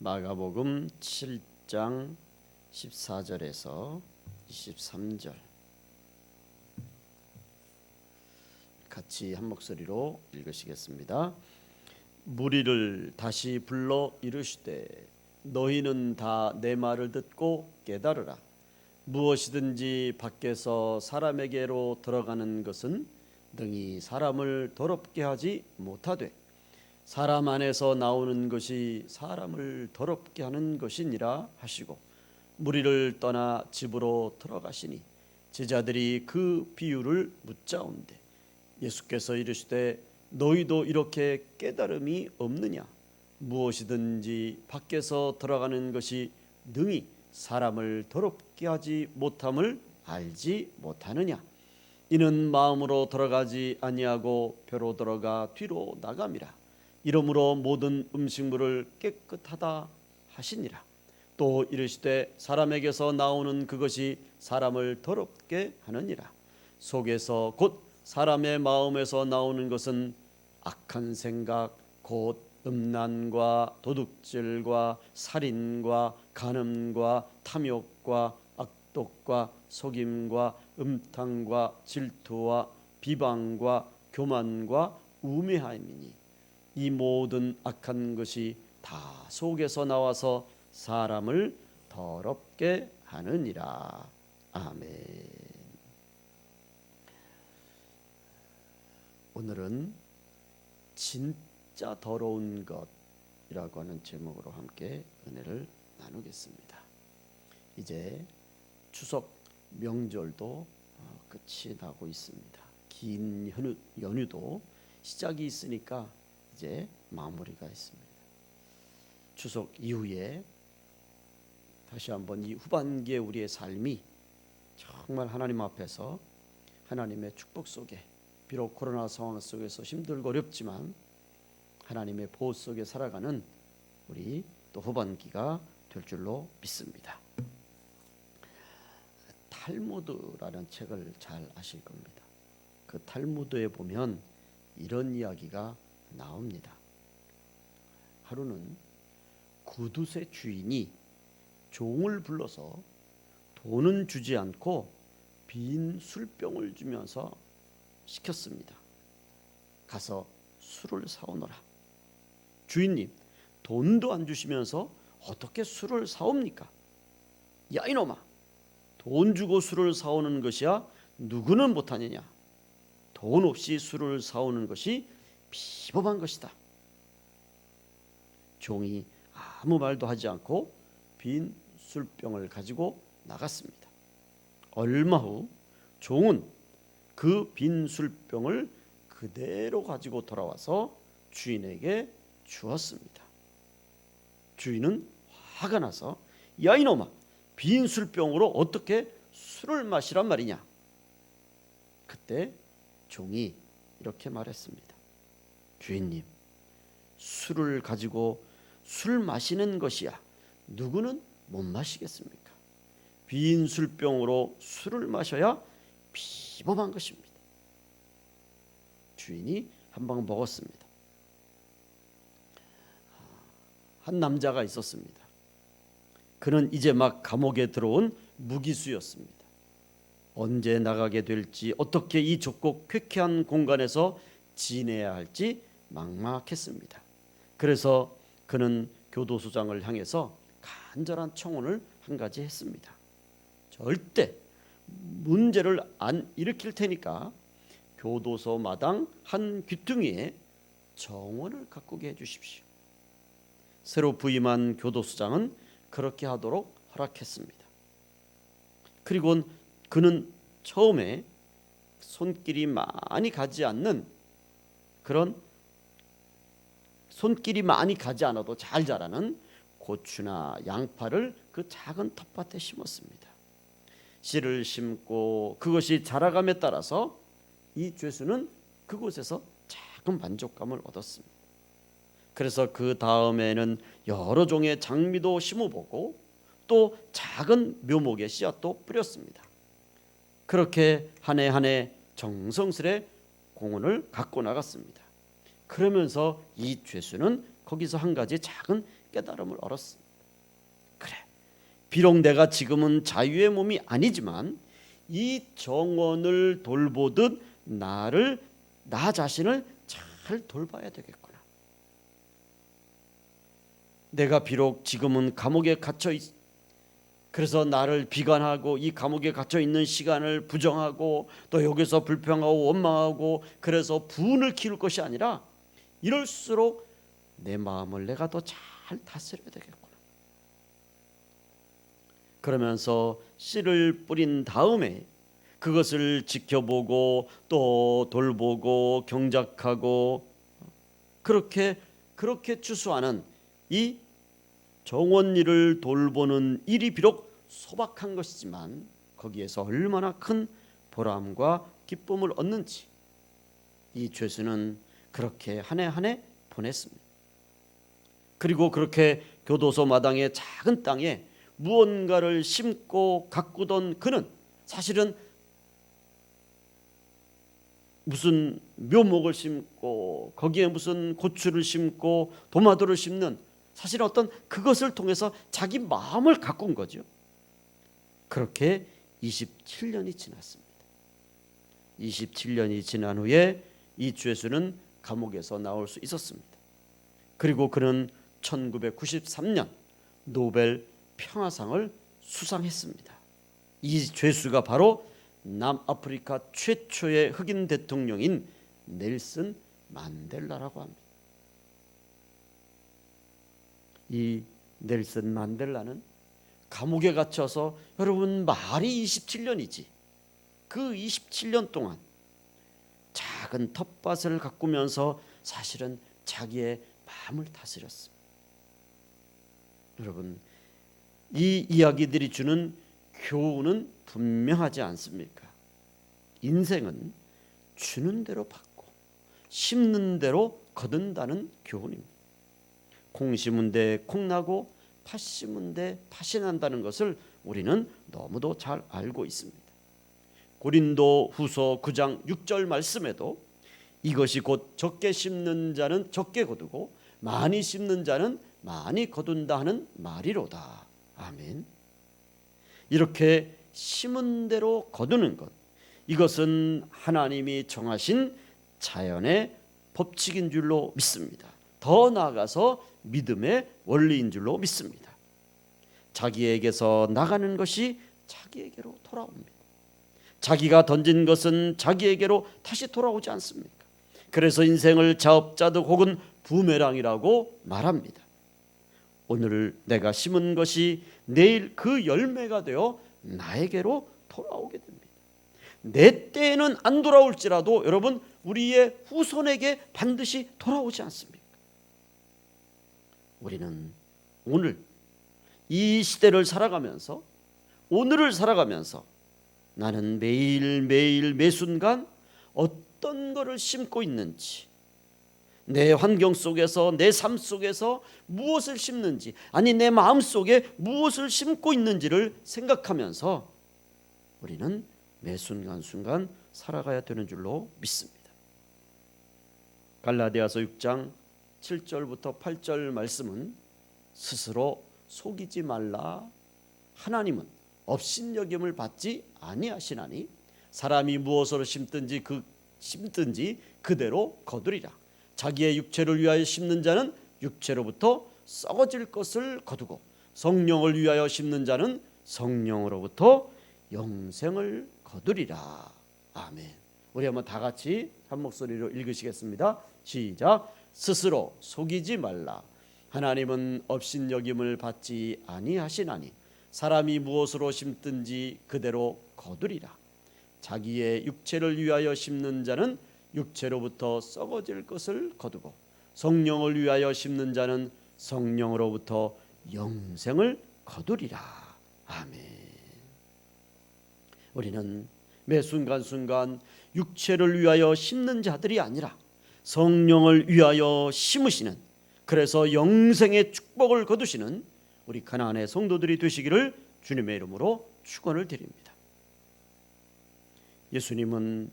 마가복음 7장 14절에서 23절 같이 한 목소리로 읽으시겠습니다. 무리를 다시 불러 이르시되 너희는 다 내 말을 듣고 깨달으라 무엇이든지 밖에서 사람에게로 들어가는 것은 등이 사람을 더럽게 하지 못하되 사람 안에서 나오는 것이 사람을 더럽게 하는 것이니라 하시고 무리를 떠나 집으로 들어가시니 제자들이 그 비유를 묻자온대 예수께서 이르시되 너희도 이렇게 깨달음이 없느냐? 무엇이든지 밖에서 들어가는 것이 능히 사람을 더럽게 하지 못함을 알지 못하느냐? 이는 마음으로 들어가지 아니하고 벼로 들어가 뒤로 나감이라 이러므로 모든 음식물을 깨끗하다 하시니라. 또 이르시되 사람에게서 나오는 그것이 사람을 더럽게 하느니라. 속에서 곧 사람의 마음에서 나오는 것은 악한 생각 곧 음란과 도둑질과 살인과 간음과 탐욕과 악독과 속임과 음탕과 질투와 비방과 교만과 우매함이니 이 모든 악한 것이 다 속에서 나와서 사람을 더럽게 하느니라 아멘. 오늘은 진짜 더러운 것이라고 하는 제목으로 함께 은혜를 나누겠습니다. 이제 추석 명절도 어, 끝이 나고 있습니다. 긴 연휴, 연휴도 시작이 있으니까 이제 마무리가 있습니다. 추석 이후에 다시 한번 이 후반기에 우리의 삶이 정말 하나님 앞에서 하나님의 축복 속에 비록 코로나 상황 속에서 힘들고 어렵지만 하나님의 보호 속에 살아가는 우리 또 후반기가 될 줄로 믿습니다. 탈무드라는 책을 잘 아실 겁니다. 그 탈무드에 보면 이런 이야기가 나옵니다. 하루는 구두쇠 주인이 종을 불러서 돈은 주지 않고 빈 술병을 주면서 시켰습니다. 가서 술을 사오너라. 주인님, 돈도 안 주시면서 어떻게 술을 사옵니까? 야 이놈아, 돈 주고 술을 사오는 것이야 누구는 못하느냐? 돈 없이 술을 사오는 것이 비범한 것이다. 종이 아무 말도 하지 않고 빈 술병을 가지고 나갔습니다. 얼마 후 종은 그 빈 술병을 그대로 가지고 돌아와서 주인에게 주었습니다. 주인은 화가 나서 야 이놈아 빈 술병으로 어떻게 술을 마시란 말이냐? 그때 종이 이렇게 말했습니다. 주인님, 술을 가지고 술 마시는 것이야 누구는 못 마시겠습니까? 빈 술병으로 술을 마셔야 비범한 것입니다. 주인이 한 방 먹었습니다. 한 남자가 있었습니다. 그는 이제 막 감옥에 들어온 무기수였습니다. 언제 나가게 될지 어떻게 이 좁고 쾌쾌한 공간에서 지내야 할지 막막했습니다. 그래서 그는 교도소장을 향해서 간절한 청혼을 한 가지 했습니다. 절대 문제를 안 일으킬 테니까 교도소 마당 한 귀퉁이에 정원을 가꾸게 해주십시오. 새로 부임한 교도소장은 그렇게 하도록 허락했습니다. 그리고 그는 처음에 손길이 많이 가지 않는 그런 손길이 많이 가지 않아도 잘 자라는 고추나 양파를 그 작은 텃밭에 심었습니다. 씨를 심고 그것이 자라감에 따라서 이 죄수는 그곳에서 작은 만족감을 얻었습니다. 그래서 그 다음에는 여러 종의 장미도 심어보고 또 작은 묘목의 씨앗도 뿌렸습니다. 그렇게 한 해 한 해 정성스레 공원을 갖고 나갔습니다. 그러면서 이 죄수는 거기서 한 가지 작은 깨달음을 얻었습니다. 그래. 비록 내가 지금은 자유의 몸이 아니지만 이 정원을 돌보듯 나를 나 자신을 잘 돌봐야 되겠구나. 내가 비록 지금은 감옥에 갇혀 있, 그래서 나를 비관하고 이 감옥에 갇혀 있는 시간을 부정하고 또 여기서 불평하고 원망하고 그래서 분을 키울 것이 아니라 이럴수록 내 마음을 내가 더 잘 다스려야 되겠구나. 그러면서 씨를 뿌린 다음에 그것을 지켜보고 또 돌보고 경작하고 그렇게 그렇게 추수하는 이 정원 일을 돌보는 일이 비록 소박한 것이지만 거기에서 얼마나 큰 보람과 기쁨을 얻는지 이 죄수는 그렇게 한 해 한 해 보냈습니다. 그리고 그렇게 교도소 마당의 작은 땅에 무언가를 심고 가꾸던 그는 사실은 무슨 묘목을 심고 거기에 무슨 고추를 심고 도마도를 심는 사실 어떤 그것을 통해서 자기 마음을 가꾼 거죠. 그렇게 27년이 지났습니다. 27년이 지난 후에 이 죄수는 감옥에서 나올 수 있었습니다. 그리고 그는 1993년 노벨 평화상을 수상했습니다. 이 죄수가 바로 남아프리카 최초의 흑인 대통령인 넬슨 만델라라고 합니다. 이 넬슨 만델라는 감옥에 갇혀서 여러분 말이 27년이지. 그 27년 동안 작은 텃밭을 가꾸면서 사실은 자기의 마음을 다스렸습니다. 여러분 이 이야기들이 주는 교훈은 분명하지 않습니까? 인생은 주는 대로 받고 심는 대로 거둔다는 교훈입니다. 콩 심은 데콩 나고 팥 심은 데 팥이 난다는 것을 우리는 너무도 잘 알고 있습니다. 고린도 후서 9장 6절 말씀에도 이것이 곧 적게 심는 자는 적게 거두고 많이 심는 자는 많이 거둔다 하는 말이로다. 아멘. 이렇게 심은 대로 거두는 것 이것은 하나님이 정하신 자연의 법칙인 줄로 믿습니다. 더 나아가서 믿음의 원리인 줄로 믿습니다. 자기에게서 나가는 것이 자기에게로 돌아옵니다. 자기가 던진 것은 자기에게로 다시 돌아오지 않습니까? 그래서 인생을 자업자득 혹은 부메랑이라고 말합니다. 오늘 내가 심은 것이 내일 그 열매가 되어 나에게로 돌아오게 됩니다. 내 때에는 안 돌아올지라도 여러분 우리의 후손에게 반드시 돌아오지 않습니까? 우리는 오늘 이 시대를 살아가면서 오늘을 살아가면서 나는 매일 매일 매 순간 어떤 것을 심고 있는지 내 환경 속에서 내 삶 속에서 무엇을 심는지 아니 내 마음 속에 무엇을 심고 있는지를 생각하면서 우리는 매 순간 순간 살아가야 되는 줄로 믿습니다. 갈라디아서 6장 7절부터 8절 말씀은 스스로 속이지 말라 하나님은 업신여김을 받지 아니하시나니 사람이 무엇으로 심든지 그 심든지 그대로 거두리라. 자기의 육체를 위하여 심는 자는 육체로부터 썩어질 것을 거두고 성령을 위하여 심는 자는 성령으로부터 영생을 거두리라. 아멘. 우리 한번 다 같이 한 목소리로 읽으시겠습니다. 시작. 스스로 속이지 말라. 하나님은 업신여김을 받지 아니하시나니 사람이 무엇으로 심든지 그대로 거두리라. 자기의 육체를 위하여 심는 자는 육체로부터 썩어질 것을 거두고 성령을 위하여 심는 자는 성령으로부터 영생을 거두리라. 아멘. 우리는 매 순간순간 육체를 위하여 심는 자들이 아니라 성령을 위하여 심으시는 그래서 영생의 축복을 거두시는 우리 가나안의 성도들이 되시기를 주님의 이름으로 축원을 드립니다. 예수님은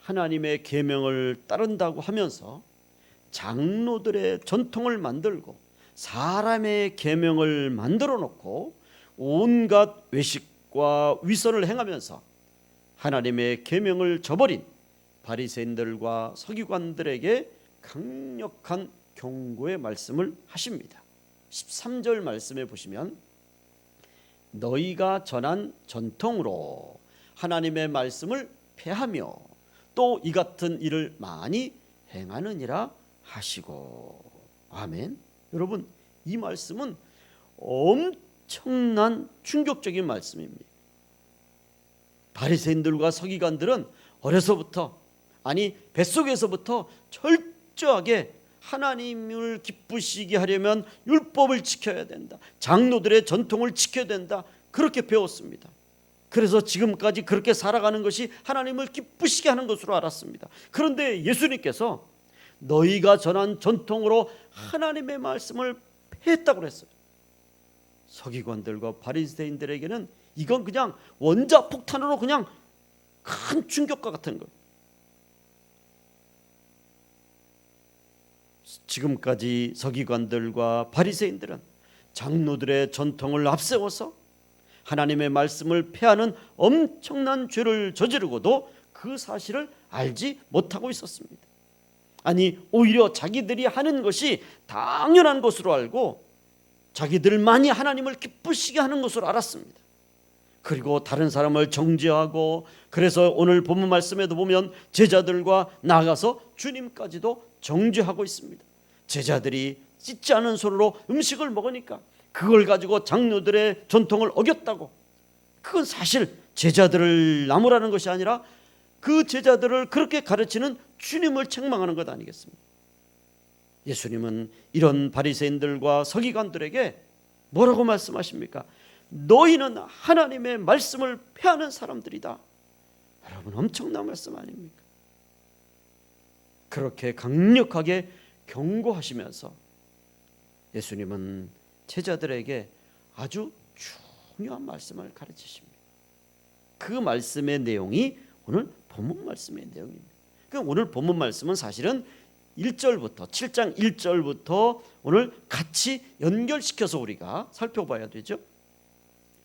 하나님의 계명을 따른다고 하면서 장로들의 전통을 만들고 사람의 계명을 만들어 놓고 온갖 외식과 위선을 행하면서 하나님의 계명을 저버린 바리새인들과 서기관들에게 강력한 경고의 말씀을 하십니다. 13절 말씀에 보시면 너희가 전한 전통으로 하나님의 말씀을 폐하며 또 이 같은 일을 많이 행하느니라 하시고 아멘. 여러분 이 말씀은 엄청난 충격적인 말씀입니다. 바리새인들과 서기관들은 어려서부터 아니 뱃속에서부터 철저하게 하나님을 기쁘시게 하려면 율법을 지켜야 된다. 장로들의 전통을 지켜야 된다. 그렇게 배웠습니다. 그래서 지금까지 그렇게 살아가는 것이 하나님을 기쁘시게 하는 것으로 알았습니다. 그런데 예수님께서 너희가 전한 전통으로 하나님의 말씀을 폐했다고 그랬어요. 서기관들과 바리새인들에게는 이건 그냥 원자 폭탄으로 그냥 큰 충격과 같은 거예요. 지금까지 서기관들과 바리새인들은 장로들의 전통을 앞세워서 하나님의 말씀을 폐하는 엄청난 죄를 저지르고도 그 사실을 알지 못하고 있었습니다. 아니 오히려 자기들이 하는 것이 당연한 것으로 알고 자기들만이 하나님을 기쁘시게 하는 것으로 알았습니다. 그리고 다른 사람을 정죄하고 그래서 오늘 본문 말씀에도 보면 제자들과 나가서 주님까지도 정죄하고 있습니다. 제자들이 씻지 않은 손으로 음식을 먹으니까 그걸 가지고 장로들의 전통을 어겼다고. 그건 사실 제자들을 나무라는 것이 아니라 그 제자들을 그렇게 가르치는 주님을 책망하는 것 아니겠습니까? 예수님은 이런 바리새인들과 서기관들에게 뭐라고 말씀하십니까? 너희는 하나님의 말씀을 폐하는 사람들이다. 여러분 엄청난 말씀 아닙니까? 그렇게 강력하게 경고하시면서 예수님은 제자들에게 아주 중요한 말씀을 가르치십니다. 그 말씀의 내용이 오늘 본문 말씀의 내용입니다. 그 오늘 본문 말씀은 사실은 1절부터 7장 1절부터 오늘 같이 연결시켜서 우리가 살펴봐야 되죠.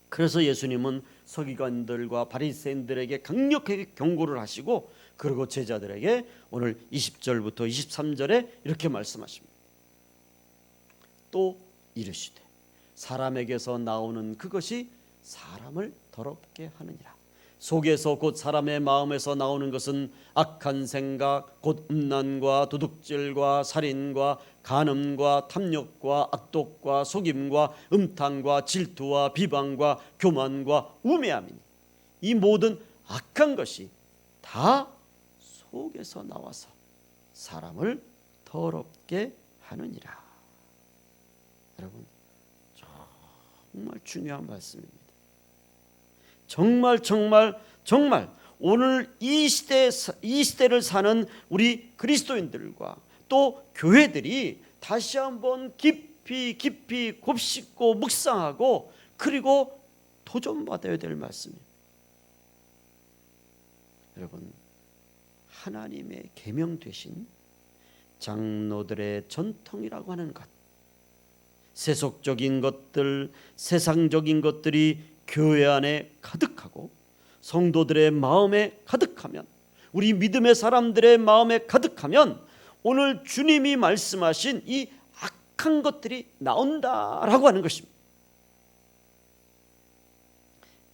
그래서 예수님은 서기관들과 바리새인들에게 강력하게 경고를 하시고 그리고 제자들에게 오늘 20절부터 23절에 이렇게 말씀하십니다. 또 이르시되 사람에게서 나오는 그것이 사람을 더럽게 하느니라. 속에서 곧 사람의 마음에서 나오는 것은 악한 생각, 곧 음란과 도둑질과 살인과 간음과 탐욕과 악독과 속임과 음탕과 질투와 비방과 교만과 우매함이니 이 모든 악한 것이 다 속에서 나와서 사람을 더럽게 하느니라. 여러분 정말 중요한 말씀입니다. 정말 정말 정말 오늘 이 시대 이 시대를 사는 우리 그리스도인들과 또 교회들이 다시 한번 깊이 깊이 곱씹고 묵상하고 그리고 도전받아야 될 말씀입니다. 여러분 하나님의 계명 되신 장로들의 전통이라고 하는 것 세속적인 것들 세상적인 것들이 교회 안에 가득하고 성도들의 마음에 가득하면 우리 믿음의 사람들의 마음에 가득하면 오늘 주님이 말씀하신 이 악한 것들이 나온다라고 하는 것입니다.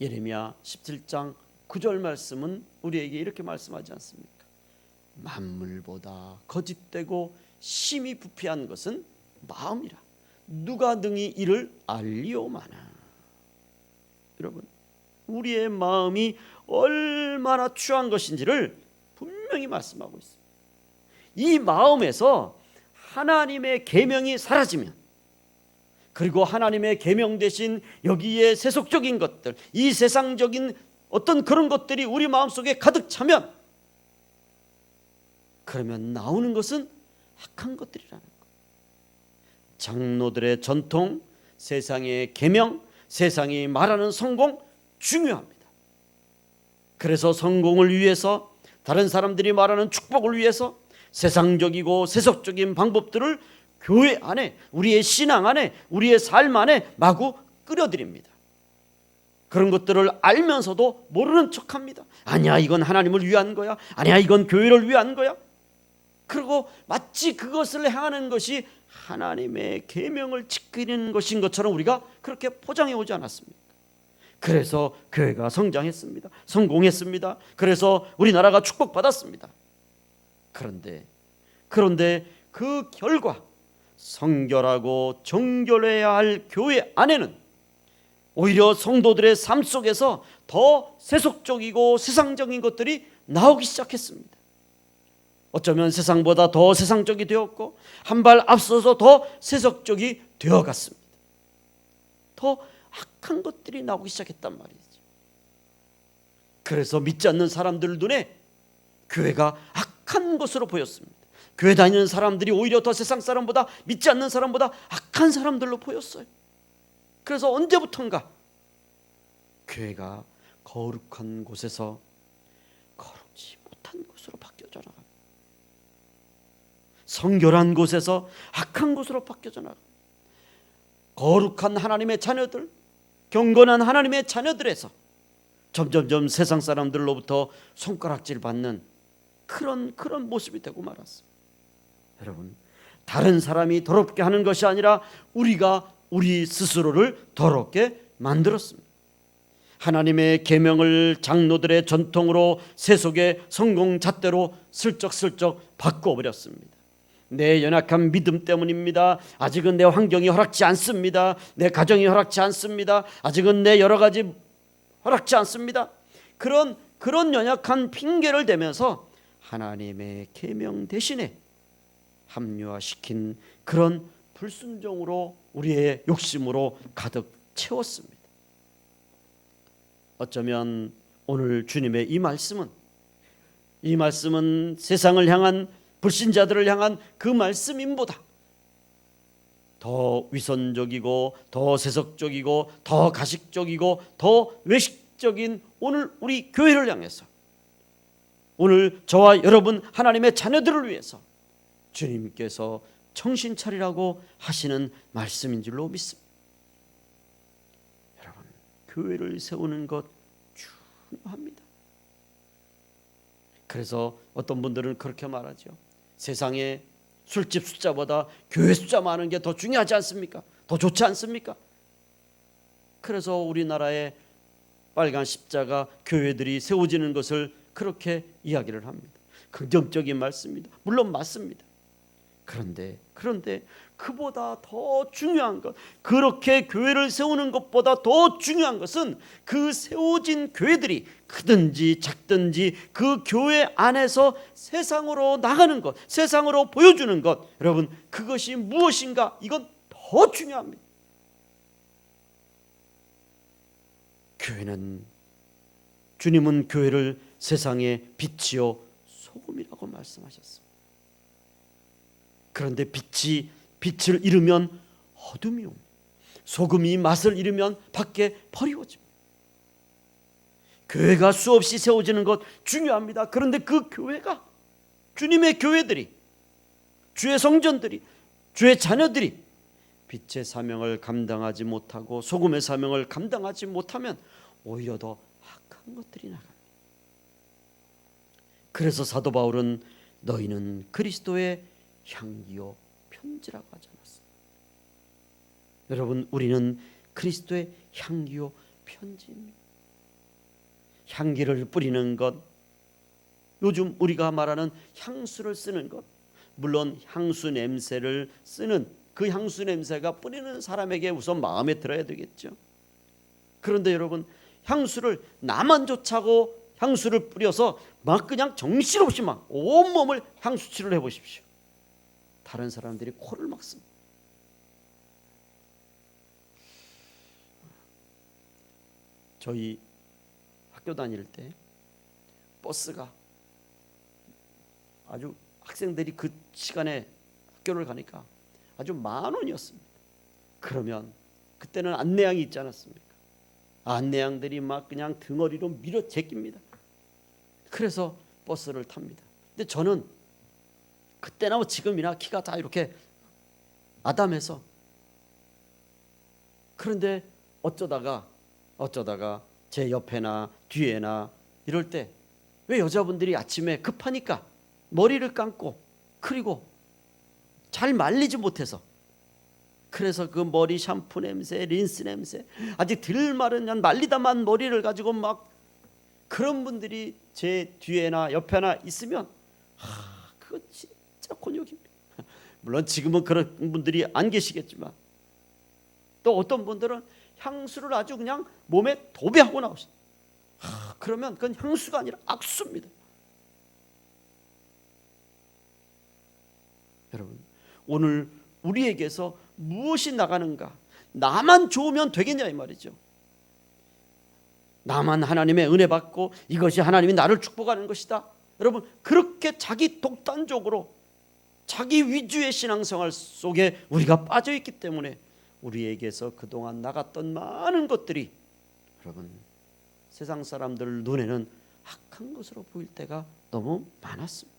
예레미야 17장 9절 말씀은 우리에게 이렇게 말씀하지 않습니까? 만물보다 거짓되고 심히 부패한 것은 마음이라. 누가 능히 이를 알리오마나. 여러분, 우리의 마음이 얼마나 추한 것인지를 분명히 말씀하고 있습니다. 이 마음에서 하나님의 계명이 사라지면 그리고 하나님의 계명 대신 여기에 세속적인 것들, 이 세상적인 어떤 그런 것들이 우리 마음속에 가득 차면 그러면 나오는 것은 악한 것들이라는 것. 장로들의 전통, 세상의 계명, 세상이 말하는 성공 중요합니다. 그래서 성공을 위해서 다른 사람들이 말하는 축복을 위해서 세상적이고 세속적인 방법들을 교회 안에 우리의 신앙 안에 우리의 삶 안에 마구 끌어들입니다. 그런 것들을 알면서도 모르는 척합니다. 아니야 이건 하나님을 위한 거야. 아니야 이건 교회를 위한 거야. 그리고 마치 그것을 향하는 것이 하나님의 계명을 지키는 것인 것처럼 우리가 그렇게 포장해 오지 않았습니까? 그래서 교회가 성장했습니다. 성공했습니다. 그래서 우리나라가 축복받았습니다. 그런데 그런데 그 결과 성결하고 정결해야 할 교회 안에는 오히려 성도들의 삶 속에서 더 세속적이고 세상적인 것들이 나오기 시작했습니다. 어쩌면 세상보다 더 세상적이 되었고 한 발 앞서서 더 세속적이 되어갔습니다. 더 악한 것들이 나오기 시작했단 말이죠. 그래서 믿지 않는 사람들 눈에 교회가 악한 것으로 보였습니다. 교회 다니는 사람들이 오히려 더 세상 사람보다 믿지 않는 사람보다 악한 사람들로 보였어요. 그래서 언제부턴가 교회가 거룩한 곳에서 거룩지 못한 곳으로 바뀌어져 나갑니다. 성결한 곳에서 악한 곳으로 바뀌어져 나갑니다. 거룩한 하나님의 자녀들, 경건한 하나님의 자녀들에서 점점점 세상 사람들로부터 손가락질 받는 그런 그런 모습이 되고 말았습니다. 여러분, 다른 사람이 더럽게 하는 것이 아니라 우리가 우리 스스로를 더럽게 만들었습니다. 하나님의 계명을 장로들의 전통으로 세속의 성공 잣대로 슬쩍슬쩍 바꿔 버렸습니다. 내 연약한 믿음 때문입니다. 아직은 내 환경이 허락지 않습니다. 내 가정이 허락지 않습니다. 아직은 내 여러 가지 허락지 않습니다. 그런 그런 연약한 핑계를 대면서 하나님의 계명 대신에 합리화시킨 그런 불순종으로 우리의 욕심으로 가득 채웠습니다. 어쩌면 오늘 주님의 이 말씀은 이 말씀은 세상을 향한 불신자들을 향한 그 말씀임보다 더 위선적이고 더 세속적이고 더 가식적이고 더 외식적인 오늘 우리 교회를 향해서 오늘 저와 여러분 하나님의 자녀들을 위해서 주님께서 정신 차리라고 하시는 말씀인 줄로 믿습니다. 여러분, 교회를 세우는 것 중요합니다. 그래서 어떤 분들은 그렇게 말하죠. 세상에 술집 숫자보다 교회 숫자 많은 게 더 중요하지 않습니까? 더 좋지 않습니까? 그래서 우리나라의 빨간 십자가 교회들이 세워지는 것을 그렇게 이야기를 합니다. 긍정적인 말씀입니다. 물론 맞습니다. 그런데 그런데 그보다 더 중요한 것 그렇게 교회를 세우는 것보다 더 중요한 것은 그 세워진 교회들이 크든지 작든지 그 교회 안에서 세상으로 나가는 것 세상으로 보여주는 것 여러분 그것이 무엇인가? 이건 더 중요합니다. 교회는 주님은 교회를 세상의 빛이요 소금이라고 말씀하셨습니다 그런데 빛이 빛을 잃으면 어둠이 옵니다. 소금이 맛을 잃으면 밖에 버리워집니다. 교회가 수없이 세워지는 것 중요합니다. 그런데 그 교회가 주님의 교회들이 주의 성전들이 주의 자녀들이 빛의 사명을 감당하지 못하고 소금의 사명을 감당하지 못하면 오히려 더 악한 것들이 나갑니다. 그래서 사도 바울은 너희는 그리스도의 향기요 편지라고 하지 않았습니다. 여러분 우리는 그리스도의 향기요 편지입니다. 향기를 뿌리는 것 요즘 우리가 말하는 향수를 쓰는 것 물론 향수 냄새를 쓰는 그 향수 냄새가 뿌리는 사람에게 우선 마음에 들어야 되겠죠. 그런데 여러분 향수를 나만 좋자고 향수를 뿌려서 막 그냥 정신없이 막 온몸을 향수칠을 해 보십시오. 다른 사람들이 코를 막습니다. 저희 학교 다닐 때 버스가 아주 학생들이 그 시간에 학교를 가니까 아주 만 원이었습니다. 그러면 그때는 안내양이 있지 않았습니까? 안내양들이 막 그냥 등어리로 밀어 제낍니다. 그래서 버스를 탑니다. 근데 저는 그때나 뭐 지금이나 키가 다 이렇게 아담에서. 그런데 어쩌다가 어쩌다가 제 옆에나 뒤에나 이럴 때 왜 여자분들이 아침에 급하니까 머리를 감고 그리고 잘 말리지 못해서. 그래서 그 머리 샴푸 냄새, 린스 냄새, 아직 덜 마른 년 말리다만 머리를 가지고 막 그런 분들이 제 뒤에나 옆에나 있으면 하, 그거 진짜 곤욕입니다. 물론 지금은 그런 분들이 안 계시겠지만 또 어떤 분들은 향수를 아주 그냥 몸에 도배하고 나오시. 하, 그러면 그건 향수가 아니라 악수입니다. 여러분 오늘 우리에게서 무엇이 나가는가? 나만 좋으면 되겠냐 이 말이죠. 나만 하나님의 은혜 받고 이것이 하나님이 나를 축복하는 것이다. 여러분 그렇게 자기 독단적으로 자기 위주의 신앙생활 속에 우리가 빠져 있기 때문에 우리에게서 그동안 나갔던 많은 것들이 여러분 세상 사람들 눈에는 악한 것으로 보일 때가 너무 많았습니다.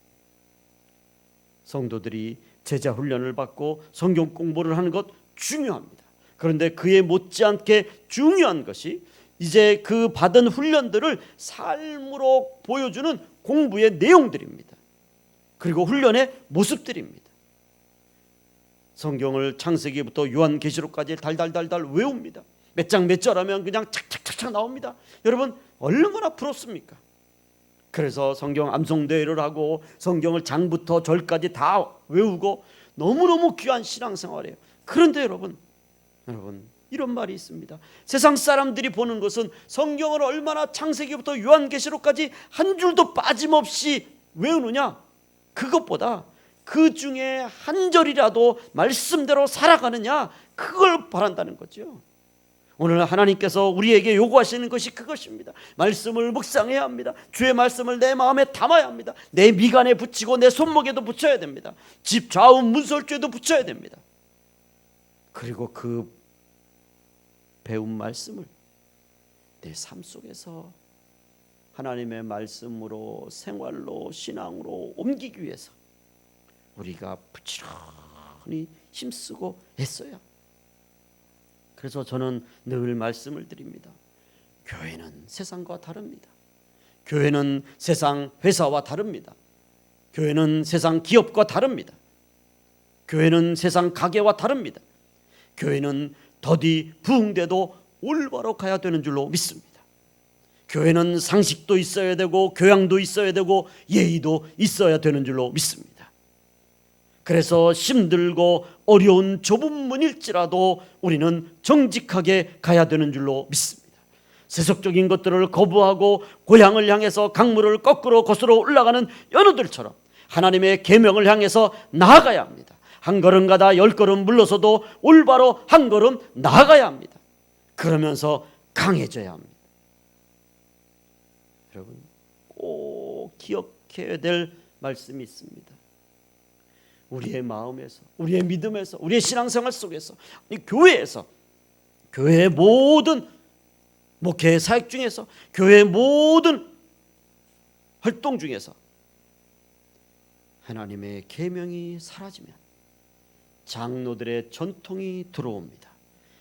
성도들이 제자 훈련을 받고 성경 공부를 하는 것 중요합니다. 그런데 그에 못지않게 중요한 것이 이제 그 받은 훈련들을 삶으로 보여주는 공부의 내용들입니다. 그리고 훈련의 모습들입니다. 성경을 창세기부터 요한계시록까지 달달달달 외웁니다. 몇 장 몇 절 하면 그냥 착착착착 나옵니다. 여러분 얼마나 부럽습니까? 그래서 성경 암송 대회를 하고 성경을 장부터 절까지 다 외우고 너무너무 귀한 신앙생활이에요. 그런데 여러분, 여러분 이런 말이 있습니다. 세상 사람들이 보는 것은 성경을 얼마나 창세기부터 요한계시록까지 한 줄도 빠짐없이 외우느냐? 그것보다 그 중에 한 절이라도 말씀대로 살아가느냐? 그걸 바란다는 거죠. 오늘 하나님께서 우리에게 요구하시는 것이 그것입니다. 말씀을 묵상해야 합니다. 주의 말씀을 내 마음에 담아야 합니다. 내 미간에 붙이고 내 손목에도 붙여야 됩니다. 집 좌우 문설주에도 붙여야 됩니다. 그리고 그 배운 말씀을 내 삶 속에서 하나님의 말씀으로 생활로 신앙으로 옮기기 위해서 우리가 부지런히 힘쓰고 애써야 그래서 저는 늘 말씀을 드립니다. 교회는 세상과 다릅니다. 교회는 세상 회사와 다릅니다. 교회는 세상 기업과 다릅니다. 교회는 세상 가게와 다릅니다. 교회는 더디 부흥돼도 올바로 가야 되는 줄로 믿습니다. 교회는 상식도 있어야 되고 교양도 있어야 되고 예의도 있어야 되는 줄로 믿습니다. 그래서 힘들고 어려운 좁은 문일지라도 우리는 정직하게 가야 되는 줄로 믿습니다. 세속적인 것들을 거부하고 고향을 향해서 강물을 거꾸로 거슬러 올라가는 연우들처럼 하나님의 계명을 향해서 나아가야 합니다. 한 걸음 가다 열 걸음 물러서도 올바로 한 걸음 나아가야 합니다. 그러면서 강해져야 합니다. 여러분 꼭 기억해야 될 말씀이 있습니다. 우리의 마음에서, 우리의 믿음에서, 우리의 신앙생활 속에서, 교회에서, 교회의 모든 목회 사역 중에서, 교회의 모든 활동 중에서 하나님의 계명이 사라지면 장로들의 전통이 들어옵니다.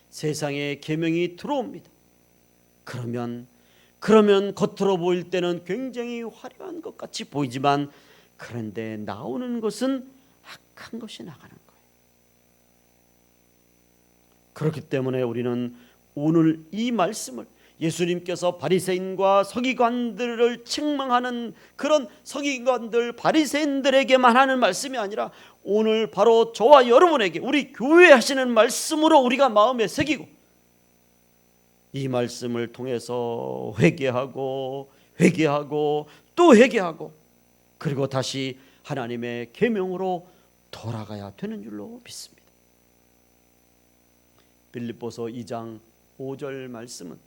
세상의 계명이 들어옵니다. 그러면 그러면 겉으로 보일 때는 굉장히 화려한 것 같이 보이지만 그런데 나오는 것은 악한 것이 나가는 거예요. 그렇기 때문에 우리는 오늘 이 말씀을 예수님께서 바리새인과 서기관들을 책망하는 그런 서기관들 바리새인들에게만 하는 말씀이 아니라 오늘 바로 저와 여러분에게 우리 교회 하시는 말씀으로 우리가 마음에 새기고 이 말씀을 통해서 회개하고 회개하고 또 회개하고 그리고 다시 하나님의 계명으로 돌아가야 되는 줄로 믿습니다. 빌립보서 2장 5절 말씀은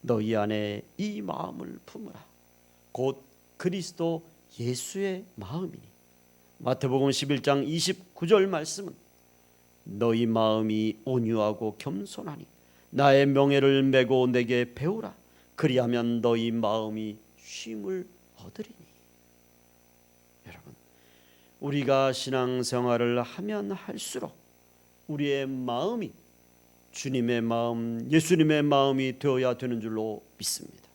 너희 안에 이 마음을 품으라 곧 그리스도 예수의 마음이니 마태복음 11장 29절 말씀은 너희 마음이 온유하고 겸손하니 나의 명예를 메고 내게 배우라 그리하면 너희 마음이 쉼을 얻으리니 여러분 우리가 신앙생활을 하면 할수록 우리의 마음이 주님의 마음, 예수님의 마음이 되어야 되는 줄로 믿습니다.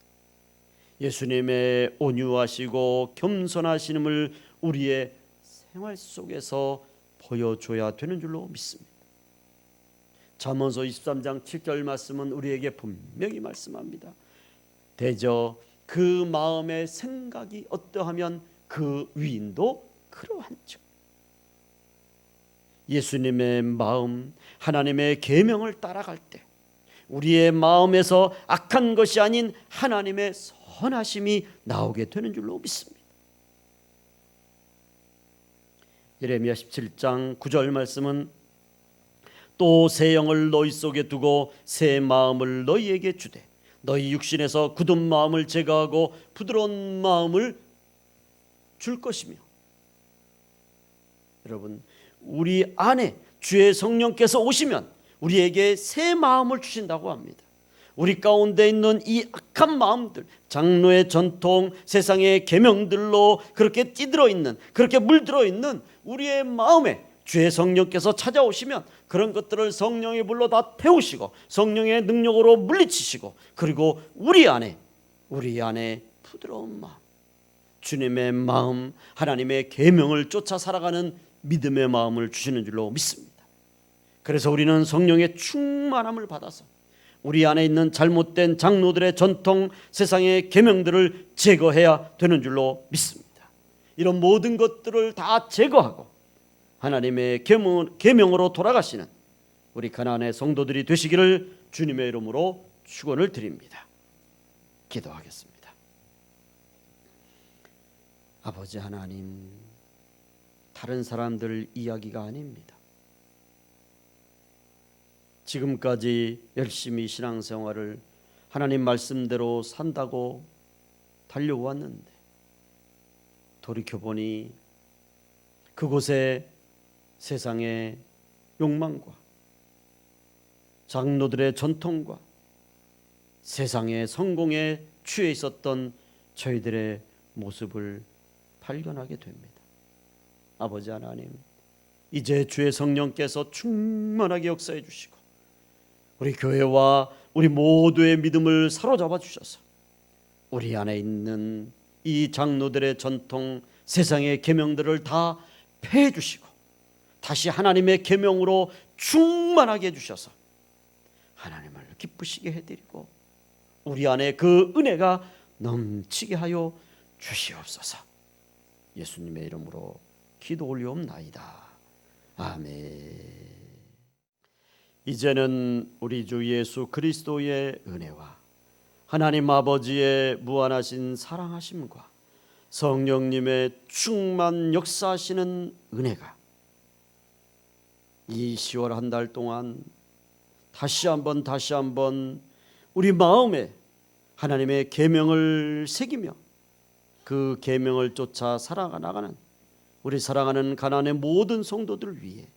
예수님의 온유하시고 겸손하심을 우리의 생활 속에서 보여줘야 되는 줄로 믿습니다. 잠언서 23장 7절 말씀은 우리에게 분명히 말씀합니다. 대저 그 마음의 생각이 어떠하면 그 위인도 그러한즉 예수님의 마음 하나님의 계명을 따라갈 때 우리의 마음에서 악한 것이 아닌 하나님의 선하심이 나오게 되는 줄로 믿습니다. 예레미야 17장 9절 말씀은 또 새 영을 너희 속에 두고 새 마음을 너희에게 주되 너희 육신에서 굳은 마음을 제거하고 부드러운 마음을 줄 것이며 여러분 우리 안에 주의 성령께서 오시면 우리에게 새 마음을 주신다고 합니다. 우리 가운데 있는 이 악한 마음들, 장로의 전통, 세상의 계명들로 그렇게 찌들어 있는, 그렇게 물들어 있는 우리의 마음에 주의 성령께서 찾아오시면 그런 것들을 성령의 불로 다 태우시고 성령의 능력으로 물리치시고 그리고 우리 안에 우리 안에 부드러운 마음, 주님의 마음, 하나님의 계명을 쫓아 살아가는 믿음의 마음을 주시는 줄로 믿습니다. 그래서 우리는 성령의 충만함을 받아서 우리 안에 있는 잘못된 장로들의 전통 세상의 계명들을 제거해야 되는 줄로 믿습니다. 이런 모든 것들을 다 제거하고 하나님의 계명, 계명으로 돌아가시는 우리 가나안의 성도들이 되시기를 주님의 이름으로 축원을 드립니다. 기도하겠습니다. 아버지 하나님 다른 사람들 이야기가 아닙니다. 지금까지 열심히 신앙생활을 하나님 말씀대로 산다고 달려왔는데 돌이켜 보니 그곳에 세상의 욕망과 장로들의 전통과 세상의 성공에 취해 있었던 저희들의 모습을 발견하게 됩니다. 아버지 하나님, 이제 주의 성령께서 충만하게 역사해 주시고 우리 교회와 우리 모두의 믿음을 사로잡아 주셔서 우리 안에 있는 이 장로들의 전통 세상의 계명들을 다 폐해 주시고 다시 하나님의 계명으로 충만하게 해 주셔서 하나님을 기쁘시게 해 드리고 우리 안에 그 은혜가 넘치게 하여 주시옵소서. 예수님의 이름으로 기도 올리옵나이다. 아멘. 이제는 우리 주 예수 그리스도의 은혜와 하나님 아버지의 무한하신 사랑하심과 성령님의 충만 역사하시는 은혜가 이 10월 한 달 동안 다시 한번 다시 한번 우리 마음에 하나님의 계명을 새기며 그 계명을 쫓아 살아가 나가는 우리 사랑하는 가난의 모든 성도들을 위해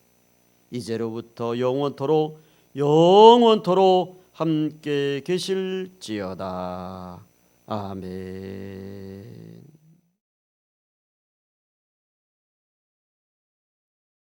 이제로부터 영원토록 영원토록 함께 계실지어다. 아멘.